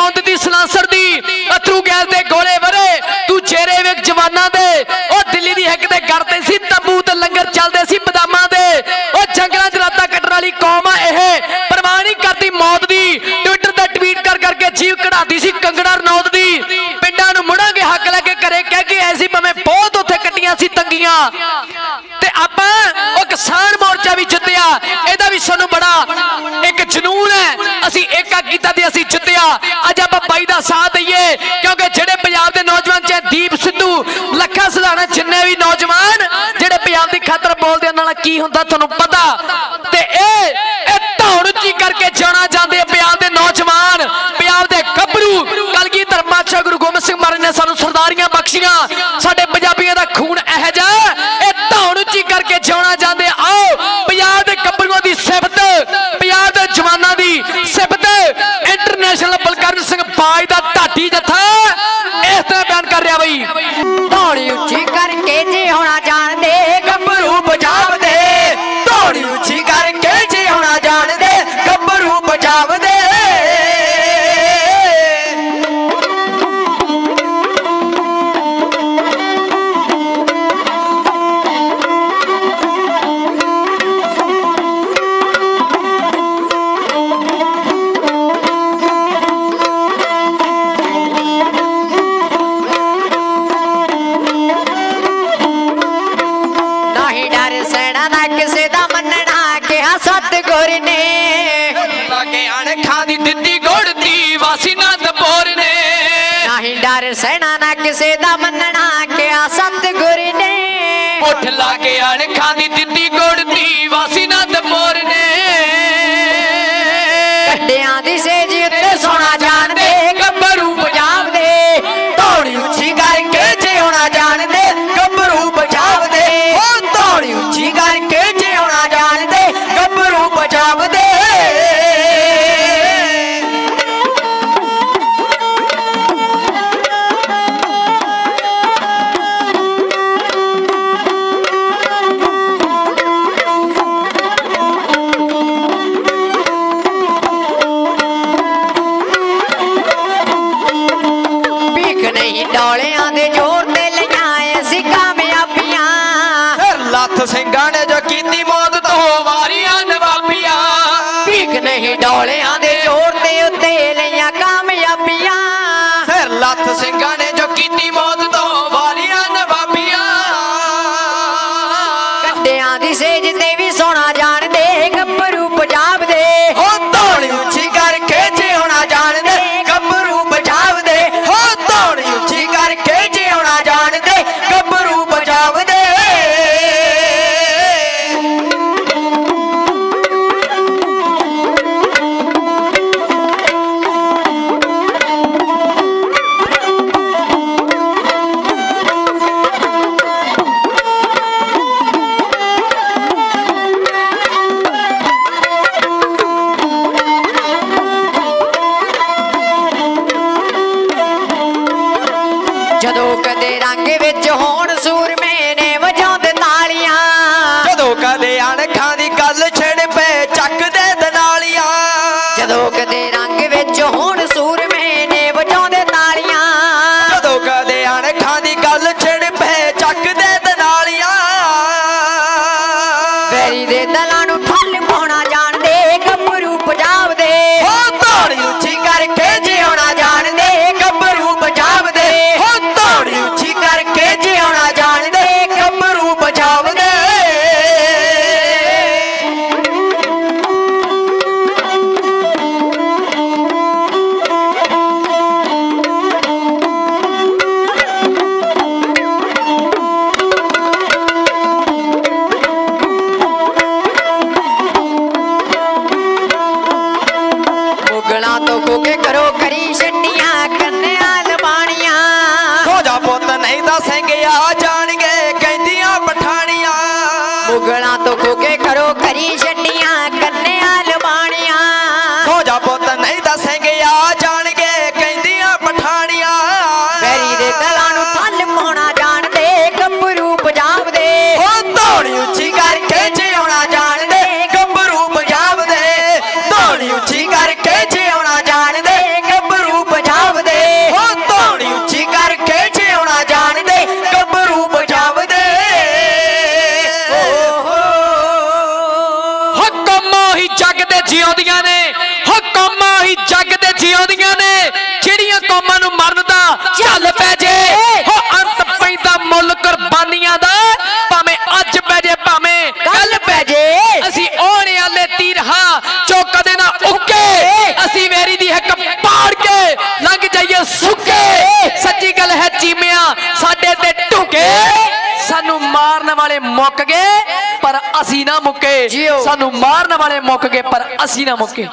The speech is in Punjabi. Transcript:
ਹੋਂਦ ਦੀ ਸਲਾਂਸਰ ਦੀ ਅਥਰੂ ਗੈਸ ਦੇ ਗੋਲੇ ਵਰੇ, ਤੂੰ ਚਿਹਰੇ ਵੇਖ ਜਵਾਨਾਂ ਦੇ। ਉਹ ਦਿੱਲੀ ਦੀ ਹੱਕ ਤੇ ਕਰਦੇ ਸੀ, ਤੰਬੂ ਲੰਗਰ ਚੱਲਦੇ ਸੀ ਬਦਾਮਾਂ ਦੇ। ਉਹ ਜੰਗਲਾਂ 'ਚ ਕੱਟਣ ਵਾਲੀ ਕੌਮ ਆ ਇਹ। ਪਰਵਾਹ ਕਰਦੀ ਮੌਤ ਦੀ। ਟਵਿੱਟਰ ਤੇ ਟਵੀਟ ਕਰ ਕਰਕੇ ਜੀਵ ਕਢਾਦੀ ਸੀ ਕੰਗੜਾ ਰਣੌਤ ਦੀ। ਪਿੰਡਾਂ ਨੂੰ ਮੁੜਾਂਗੇ ਹੱਕ ਲੈ ਕੇ ਘਰੇ ਕਹਿ ਕੇ ਐਸੀ ਭਵੇਂ ਬਹੁਤ ਉੱਥੇ ਕੱਟੀਆਂ ਸੀ ਤੰਗੀਆਂ। ਤੇ ਆਪਾਂ ਉਹ ਕਿਸਾਨ ਮੋਰਚਾ ਵੀ ਜਿੱਤਿਆ, ਇਹਦਾ ਵੀ ਸਾਨੂੰ ਬੜਾ ਇੱਕ ਜਨੂਨ ਹੈ। ਅਸੀਂ ਏਕਾ ਕੀਤਾ ਤੇ ਅੱਜ ਆਪਾਂ ਬਾਈ ਦਾ ਸਾਥ ਦਈਏ, ਕਿਉਂਕਿ ਜਿਹੜੇ ਪੰਜਾਬ ਦੇ ਨੌਜਵਾਨ, ਚਾਹੇ ਦੀਪ ਸਿੱਧੂ, ਲੱਖਾ ਸਿਧਾਣਾ ਜਿੰਨੇ ਵੀ ਨੌਜਵਾਨ, ਜਿਹੜੇ ਪੰਜਾਬ ਦੀ ਖਾਤਰ ਬੋਲਦੇ ਉਹਨਾਂ ਨਾਲ ਕੀ ਹੁੰਦਾ ਤੁਹਾਨੂੰ ਪਤਾ? ਤੇ ਇਹ ਇਹ ਧੌਣ ਉੱਚੀ ਕਰਕੇ ਜਾਣਾ। ফায়দা ਸੈਣਾ ਨਾ ਕਿਸੇ ਦਾ ਮੰਨਣਾ ਕਿਹਾ ਸਤਿਗੁਰ ਨੇ। ਉੱਠ ਲਾਗੇ ਅਣਖਾਂ ਦੀ ਦਿੱਤੀ ਗੋੜਦੀ ਵਾਸੀ ਨੰਦਪੁਰ ਨੇ। ਕੱਡਿਆਂ ਦੀ ਸੇਜ ਡੋਲਿਆਂ ਦੇ ਜ਼ੋਰ ਤੇ ਲਈਆਂ ਅਸੀਂ ਕਾਮਯਾਬੀਆਂ ਫਿਰ ਲੱਥ ਸਿੰਘਾਂ ਨੇ ਜੋ ਕੀਤੀ ਮੌਤ ਤੋਂ ਵਾਰੀਆਂ ਨਵਾਬੀਆਂ। ਭੀਖ ਨਹੀਂ ਡੋਲਿਆਂ ਦੇ ਜ਼ੋਰ ਤੇ ਉੱਤੇ ਲਈਆਂ ਕਾਮਯਾਬੀਆਂ। ਫਿਰ ਲੱਥ ਸਿੰਘਾਂ ਨੇ ਜੋ ਕੀਤੀ ਮੌਤ ਤੋਂ ਵਾਰੀਆਂ ਨਵਾਬੀਆਂ। ਕੱਡਿਆਂ ਦੀ ਸੇਜ ਤੇ ਵੀ ਸੋਣਾ ਜਾਣਦੇ ਗੱਭਰੂ ਪੰਜਾਬ ਦੇ। ਜਦੋਂ ਕਦੇ ਰੰਗ ਵਿੱਚ ਹੋਣ ਸੂਰਮੇ ਨੇ ਵਜਾਉਂਦੇ ਤਾਲੀਆਂ ਜਦੋਂ ਕਦੇ ਅਣਖਾਂ ਦੀ ਗੱਲ ਛਿੜ ਪਏ ਚੱਕਦੇ ਦਨਾਲੀਆਂ। ਜਦੋਂ ਕਦੇ ਰੰਗ ਵਿੱਚ ਹੋਣ ਸਿੰਘ ਆ ਜਾਣਗੇ ਕਹਿੰਦੀਆਂ ਪਠਾਣੀਆਂ। ਮੁਗਲਾਂ ਤੋਂ ਖੋ ਕੇ ਕਰੋ ਕਰੀ ਛੱਡੀਆਂ ਹੁਕਮ ਹੀ ਜੱਗ ਦੇ ਜਿਉਂਦੀਆਂ ਨੇ ਅਸੀਂ ਨਾ ਮੁੱਕੇ। ਸਾਨੂੰ ਮਾਰਨ ਵਾਲੇ ਮੁੱਕ ਗਏ ਪਰ ਅਸੀਂ ਨਾ ਮੁੱਕੇ।